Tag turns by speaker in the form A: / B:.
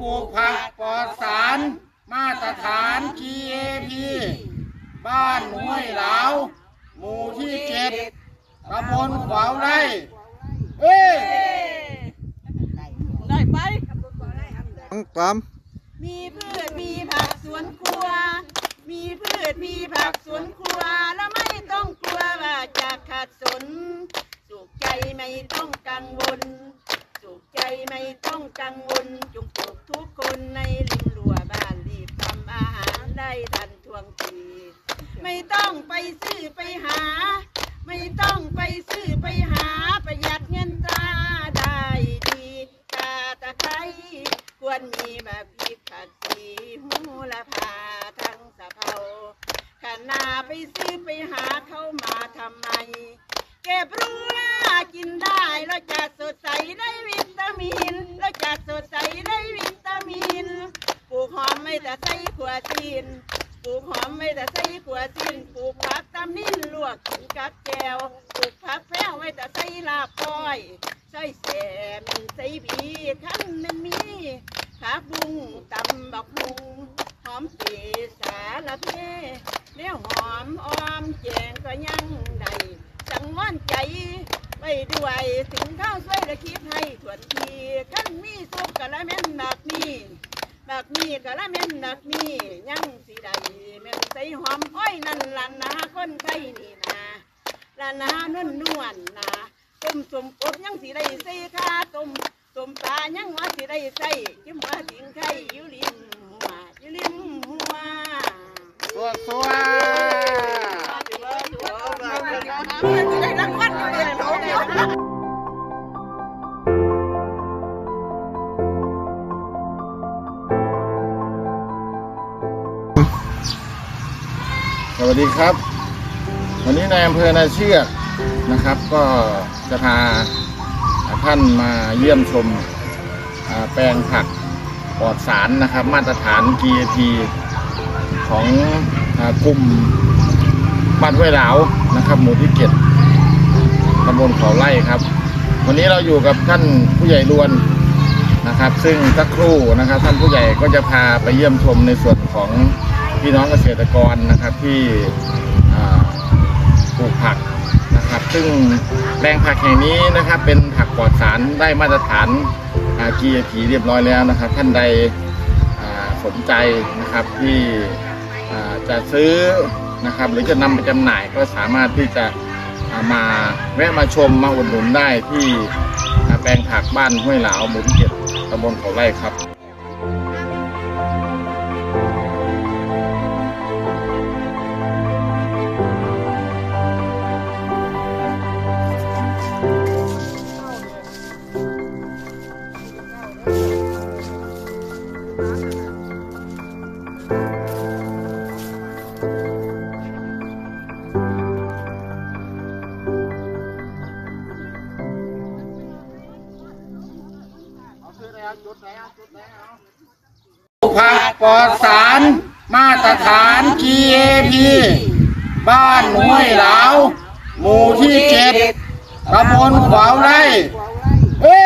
A: ปลูกผักปลอดสาร มาตรฐาน GAP บ้านห้วยเหลาหมู่ที่เจ็ดตำบลขวาวไร่เอ้ย
B: ได้ไป
C: ปั๊ม
B: มีพืชมีผักสวนครัว มีพืชมีผักสวนครัว แล้วไม่ต้องกลัวว่าจะขาดสน สุขใจไม่ต้องกังวลสุข ใจไม่ต้องกังวลจงปลูกทุกคนในริมรั้วบ้านรีบทำอาหารได้ทันทวงทีไม่ต้องไปซื้อไปหา ไม่ต้องไปซื้อไปหาประหยัดเงินตราได้ดีกาตะไคร้ควรมีแบบพริกผักชีหูละพาทั้งสะเพาขนาไปซื้อไปหาเข้ามาทำไม เก็บรู้ กินได้แล้วจะสดใสได้วิตามินแล้วจะสดใสได้วิตามิน ปลูกหอมไม่แต่ใส่ขัวจีนปลูกหอมไม่แต่ใส่ขัวจีนปลูกผักตำนินลวกกินกับแจวปลูกผักแพ้วไว้แต่ใส่ลาบก้อยใส่แสมใส่บีขั้นมันมีผักบุ้งตำบักบุ้งหอมปีสาละเพเลี้ยวหอมออมแจงก็ยังได้จังว่อนใจ ไว้ด้วยถึงข้าวสวยและคิดให้ถวนทีขั้นมีสุกกะละแม่นหนักนี่บักมีกะละแม่นนักมียังสิได้แม่นใส่หอมอ้อยนั่นล่ะนะคนไทยนี่นะล่ะนะนวลนวลนะต้มสมกบยังสิได้ใส่ข้าต้มต้มปลายังว่าสิได้ใส่จิ้มว่าถิงไข่อยู่ริมหัวอยู่ริมหัว
A: สวดสวด
B: ได้รางวั
A: สวัสดีครับ วันนี้นายอำเภอนาเชือกนะครับ ก็จะพาท่านมาเยี่ยมชมแปลงผักปลอดสารนะครับ มาตรฐาน GAP ของกลุ่มบ้านห้วยเหลานะครับ หมู่ที่เจ็ดตำบลเขาไร่ครับ วันนี้เราอยู่กับท่านผู้ใหญ่รวนนะครับ ซึ่งสักครู่นะครับ ท่านผู้ใหญ่ก็จะพาไปเยี่ยมชมในส่วนของ พี่น้องเกษตรกรนะครับที่ปลูกผักนะครับ ซึ่งแปลงผักแห่งนี้นะครับ เป็นผักปลอดสารได้มาตรฐานอ่า GAP เรียบร้อยแล้วนะครับ ท่านใดสนใจนะครับที่จะซื้อนะครับ หรือจะนำไปจำหน่ายก็สามารถที่จะามาแวะมาชมมาอุดหนุนได้ที่แปลงผักบ้านห้วยหลาหมู่ที่เจ็ดตำบลเขาไร่ครับ ผักปลอดสาร มาตรฐาน GAP บ้านห้วยเหลาหมู่ที่เจ็ดตำบลขวาวไร่เฮ้